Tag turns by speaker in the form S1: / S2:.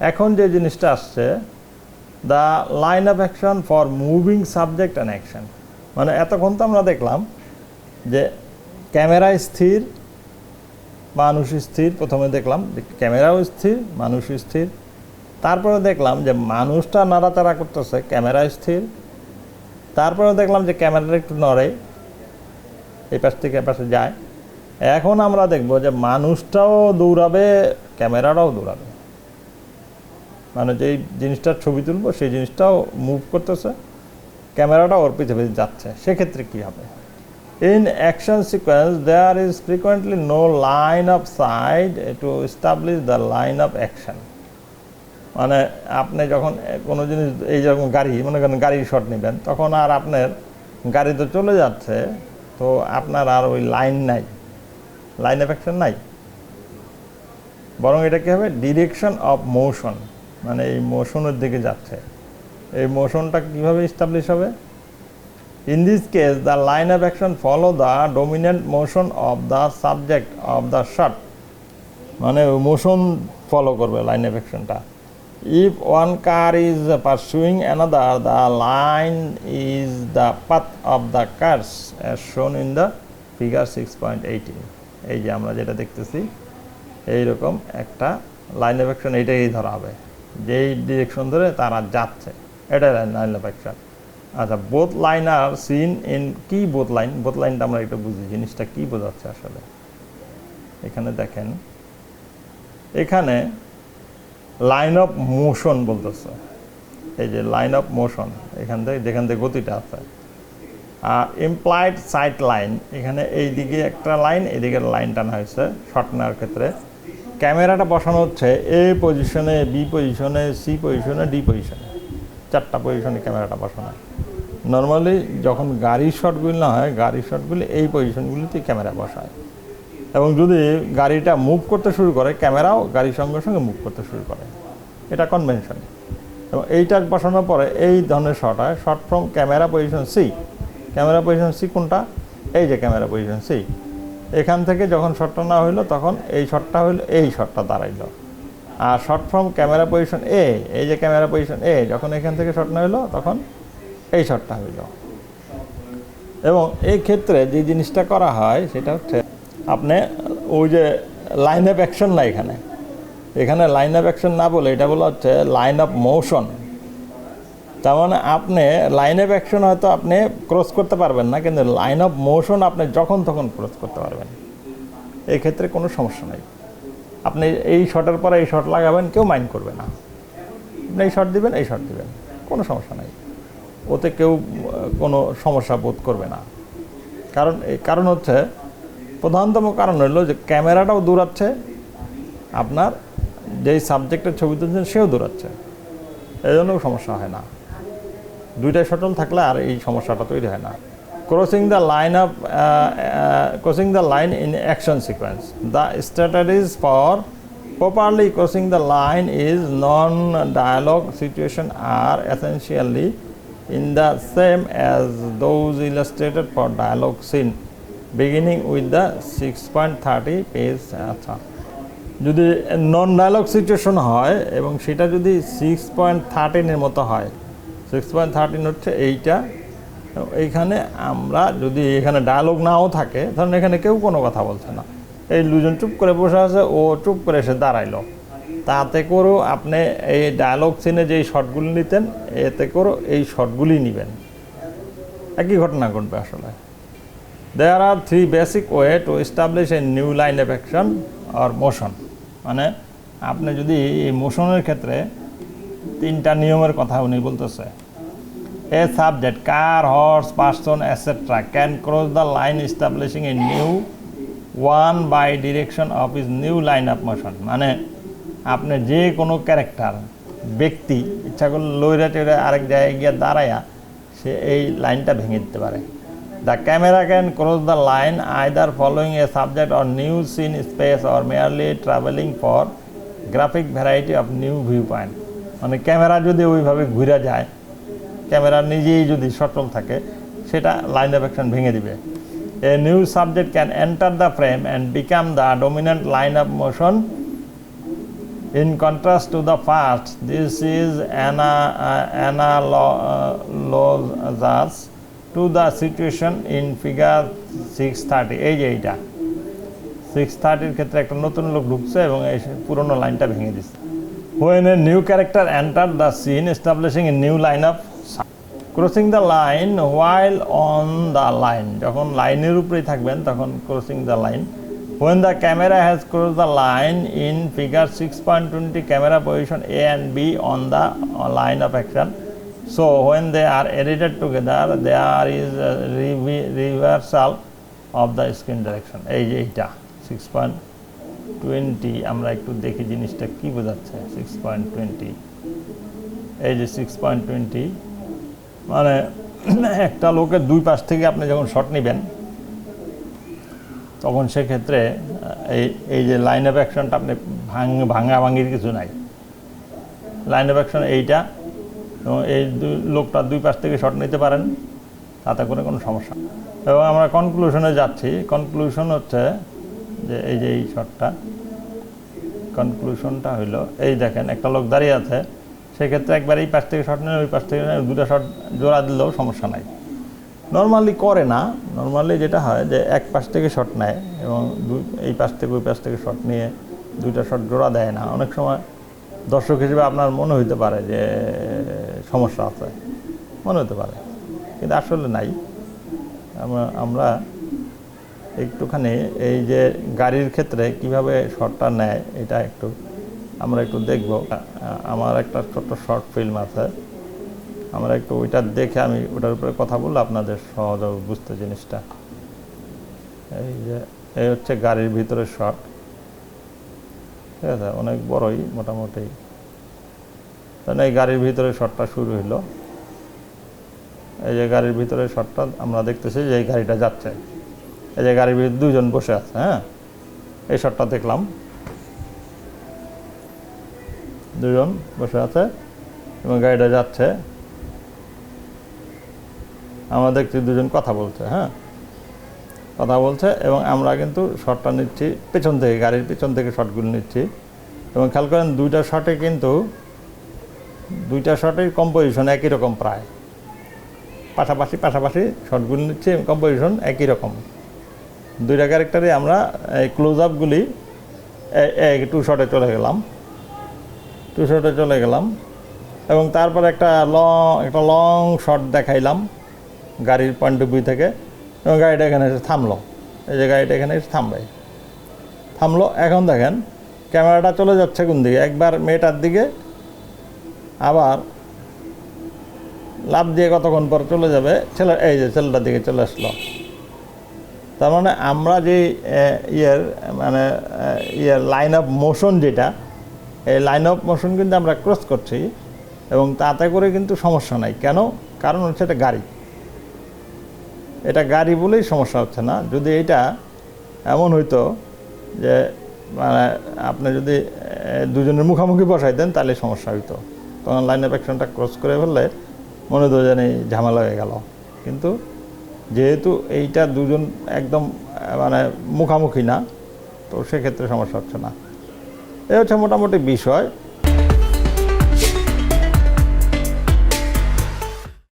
S1: এখন যে জিনিসটা আসছে the line of action for moving subject and action মানে এতক্ষণ তো আমরা দেখলাম যে ক্যামেরা স্থির, মানুষ স্থির, প্রথমে দেখলাম যে ক্যামেরাও স্থির, মানুষ স্থির। তারপরে দেখলাম যে মানুষটা নাড়াচাড়া করতেছে, ক্যামেরা স্থির। তারপরে দেখলাম যে ক্যামেরাটা একটু নড়ে, এই পাশ থেকে পাশে যায়। এখন আমরা দেখব যে মানুষটাও দৌড়াবে, ক্যামেরাটাও দৌড়াবে। মানে যেই জিনিসটার ছবি তুলবো, সেই জিনিসটাও মুভ করতেছে ক্যামেরাটা ওর পিছে পিছে যাচ্ছে। সেক্ষেত্রে কী হবে? In action sequence there is frequently no line of sight to establish the line of action মানে আপনি যখন কোনো জিনিস, এই যেরকম গাড়ি, মনে করেন গাড়ির শট নেবেন, তখন আর আপনার গাড়ি তো চলে যাচ্ছে, তো আপনার আর ওই লাইন নাই। লাইন অফ অ্যাকশন নাই। বরং এটা কী হবে? ডিরেকশন অফ মোশন মানে এই মোশনের দিকে যাচ্ছে। এই মোশনটা কীভাবে ইস্টাবলিশ হবে? In this case the line of action follow the dominant motion of the subject of the shot মানে মোশন ফলো করবে line of অ্যাকশনটা if one car is pursuing another the line is the path of the cars as shown in the figure six point eighteen এই যে আমরা যেটা দেখতেছি, এইরকম একটা line of action এটাই ধরা হবে। যেই ডিরেকশন ধরে তারা যাচ্ছে। এটাই লাইন অফ অ্যাকশন আচ্ছা বোথ লাইন আর সিন ইন কি বোথ লাইন বোথ লাইনটা আমরা একটু বুঝি, জিনিসটা কি বোঝাচ্ছে আসলে? এখানে দেখেন, এখানে লাইন অফ মোশন বলতেছে। এই যে লাইন অফ মোশন এখান থেকে, যেখান থেকে গতিটা আছে। আর ইমপ্লয়েড সাইট লাইন এখানে এই দিকে একটা লাইন এদিকে লাইন টানা হয়েছে শর্ট নেওয়ার ক্ষেত্রে। ক্যামেরাটা বসানো হচ্ছে এ পজিশনে, বি পজিশনে, সি পজিশনে, ডি পজিশনে। চারটা পজিশনে ক্যামেরাটা বসানো। হয় নর্মালি যখন গাড়ির শটগুলি না হয় গাড়ির শটগুলি এই পজিশনগুলিতে ক্যামেরা বসায়। এবং যদি গাড়িটা মুভ করতে শুরু করে, ক্যামেরাও গাড়ির সঙ্গে সঙ্গে মুভ করতে শুরু করে। এটা কনভেনশন এবং এইটা বসানোর পরে এই ধরনের শট হয়। Shot from camera position C camera position C কোনটা? এই যে ক্যামেরা পজিশন সি এখান থেকে যখন শটটা না হইল, তখন এই শটটা হইল, এই শটটা দাঁড়াইলো। আর shot from camera position A এই যে ক্যামেরা পজিশন এ যখন এখান থেকে শট না হইল, তখন এই শটটা হইল। এবং এই ক্ষেত্রে যে জিনিসটা করা হয়, সেটা হচ্ছে আপনি ওই যে লাইন অফ অ্যাকশন না এখানে। এখানে লাইন অফ অ্যাকশন না বলে এটা বলা হচ্ছে লাইন অফ মোশন তার মানে আপনি লাইন অফ অ্যাকশন হয়তো আপনি ক্রস করতে পারবেন না, কিন্তু লাইন অফ মোশন আপনি যখন তখন ক্রস করতে পারবেন। এই ক্ষেত্রে কোনো সমস্যা নেই। আপনি এই শটের পরে এই শট লাগাবেন, কেউ মাইন্ড করবে না। আপনি এই শট দিবেন, এই শট দিবেন, কোনো সমস্যা নেই। ওতে কেউ কোনো সমস্যা বোধ করবে না। কারণ, এই কারণ হচ্ছে, প্রধানতম কারণ হলো যে ক্যামেরাটাও দূরাচ্ছে আপনার যেই সাবজেক্টের ছবি তুলছেন, সেও দূরাচ্ছে এই জন্য সমস্যা হয় না। দুইটাই সচল থাকলে আর এই সমস্যাটা তৈরি হয় না। Crossing the line of crossing the line in action sequence the strategies for properly crossing the line is non dialogue situation are essentially in the same as those illustrated for dialogue scene beginning with the six point thirty page আচ্ছা যদি নন dialogue situation হয় এবং সেটা যদি six point থার্টিনের মতো হয় six point thirteen হচ্ছে এইটা এইখানে আমরা যদি এখানে ডায়ালগ নাও থাকে ধরুন এখানে কেউ কোনো কথা বলছে না। এই দুজন চুপ করে বসে আছে, ও চুপ করে এসে দাঁড়াইলো। তাতে করেও আপনি এই ডায়ালগ সিনে যেই শটগুলি নিতেন, এতে করেও এই শটগুলি নেবেন। একই ঘটনা ঘটবে আসলে। There are three basic way to establish a new line of action R motion মানে আপনি যদি এই মোশনের ক্ষেত্রে তিনটা নিয়মের কথা উনি বলতেছে। A subject car horse person etcetera can cross the line establishing a new one by direction of is new line of motion মানে আপনি যে কোনো ক্যারেক্টার ব্যক্তি, ইচ্ছা করলে লইরা টেরা আরেক জায়গায় গিয়ে দাঁড়ায়া সে এই লাইনটা ভেঙে দিতে পারে। The camera can cross the line either following a subject or new scene space or merely travelling for graphic variety of new view point মানে ক্যামেরা যদি ওইভাবে ঘুরে যায় ক্যামেরা নিজেই যদি সচল থাকে সেটা লাইন অফ অ্যাকশন ভেঙে দিবে। A new subject can enter the frame and become the dominant line of motion in contrast to the first this is ana, uh, analogous to the situation in figure 630. এই যে এইটা six থার্টির ক্ষেত্রে একটা নতুন লোক ঢুকছে এবং এই পুরোনো লাইনটা ভেঙে দিচ্ছে। When a new character entered the scene, establishing a new line of crossing the line while on the line যখন লাইনের উপরেই থাকবেন তখন crossing the line when the camera has crossed the line in figure 6.20 camera position A and B on the uh, line of action so when they are edited together there is a reversal of the screen direction এইটা six point twenty আমরা একটু দেখি জিনিসটা কি বোঝাচ্ছে six point twenty এই যে six point twenty মানে একটা লোকের দুই পাশ থেকে আপনি যখন শট নেবেন, তখন সেক্ষেত্রে এই এই যে লাইন অফ অ্যাকশনটা আপনি ভাঙ ভাঙা ভাঙির কিছু নাই। লাইন অফ অ্যাকশন এইটা, এবং এই দুই, লোকটা দুই পাশ থেকে শট নিতে পারেন, তাতে করে কোনো সমস্যা এবং আমরা কনক্লুশনে যাচ্ছি। কনক্লুশন হচ্ছে যে এই যে এই শটটা কনক্লুশনটা হইল, এই দেখেন একটা লোক দাঁড়িয়ে আছে, সেক্ষেত্রে একবার এই পাশ থেকে শট নিলে ওই পাশ থেকে নিলে দুটো শট জোড়া দিলেও সমস্যা নাই। নর্মালি করে না নর্মালি যেটা হয় যে এক পাশ থেকে শট নেয় এবং দুই, এই পাশ থেকে ওই পাশ থেকে শট নিয়ে দুইটা শট জোড়া দেয় না। অনেক সময় দর্শক হিসেবে আপনার মনে হইতে পারে যে সমস্যা আছে, মনে হতে পারে, কিন্তু আসলে নাই। আমরা একটুখানি এই যে গাড়ির ক্ষেত্রে কীভাবে শর্টটা নেয়, এটা একটু আমরা একটু দেখব। আমার একটা ছোট্ট শর্ট ফিল্ম আছে। আমরা একটু ওইটা দেখে আমি ওটার উপরে কথা বললে আপনাদের সহজ বুঝতে জিনিসটা। এই যে, এই হচ্ছে গাড়ির ভিতরে শট ঠিক আছে, অনেক বড়ই মোটামুটি। তাহলে এই গাড়ির ভিতরে শটটা শুরু হইল। এই যে গাড়ির ভিতরে শটটা আমরা দেখতেছি যে এই গাড়িটা যাচ্ছে। এই যে গাড়ির ভিতরে দুজন বসে আছে হ্যাঁ? এই শটটা দেখলাম। দুজন বসে আছে এবং গাড়িটা যাচ্ছে। আমরা দেখছি দুজন কথা বলছে হ্যাঁ? কথা বলছে এবং আমরা কিন্তু শটটা নিচ্ছি পেছন থেকে, গাড়ির পেছন থেকে শটগুলো নিচ্ছি। এবং খেয়াল করেন দুইটা শটে কিন্তু, দুইটা শটের কম্পোজিশন একই রকম প্রায়। পাশাপাশি পাশাপাশি শটগুলো নিচ্ছি এবং কম্পোজিশন একই রকম। দুইটা ক্যারেক্টারে আমরা, এই ক্লোজ আপগুলি টু শটে চলে গেলাম। টু শটে চলে গেলাম। এবং তারপর একটা লং একটা লং শট দেখাইলাম গাড়ির ভিউ থেকে। এবং গাড়িটা এখানে এসে থামলো। এই যে গাড়িটা এখানে এসে থামবে। থামলো। এখন দেখেন, ক্যামেরাটা চলে যাচ্ছে কোন দিকে? একবার মেয়েটার দিকে। আবার লাভ দিয়ে কতক্ষণ পর চলে যাবে? ছেলে, এই যে ছেলেটার দিকে চলে আসলো। তার মানে আমরা যে ইয়ের মানে ইয়ের লাইন অফ মোশন যেটা, এই লাইন অফ মোশন কিন্তু আমরা ক্রস করছি এবং তাতে করে কিন্তু সমস্যা নাই। কেন? কারণ হচ্ছে এটা গাড়ি। এটা গাড়ি বলেই সমস্যা হচ্ছে না। যদি এটা এমন হইতো যে মানে আপনি যদি দুজনের মুখোমুখি বসাইতেন তাহলে সমস্যা হইতো। তখন লাইন অফ অ্যাকশনটা ক্রস করে ফেললে মনে হতো এই ঝামেলা হয়ে গেল। কিন্তু যেহেতু এইটা দুজন একদম মানে মুখামুখি না, তো সেক্ষেত্রে সমস্যা হচ্ছে না। এ হচ্ছে মোটামুটি বিষয়।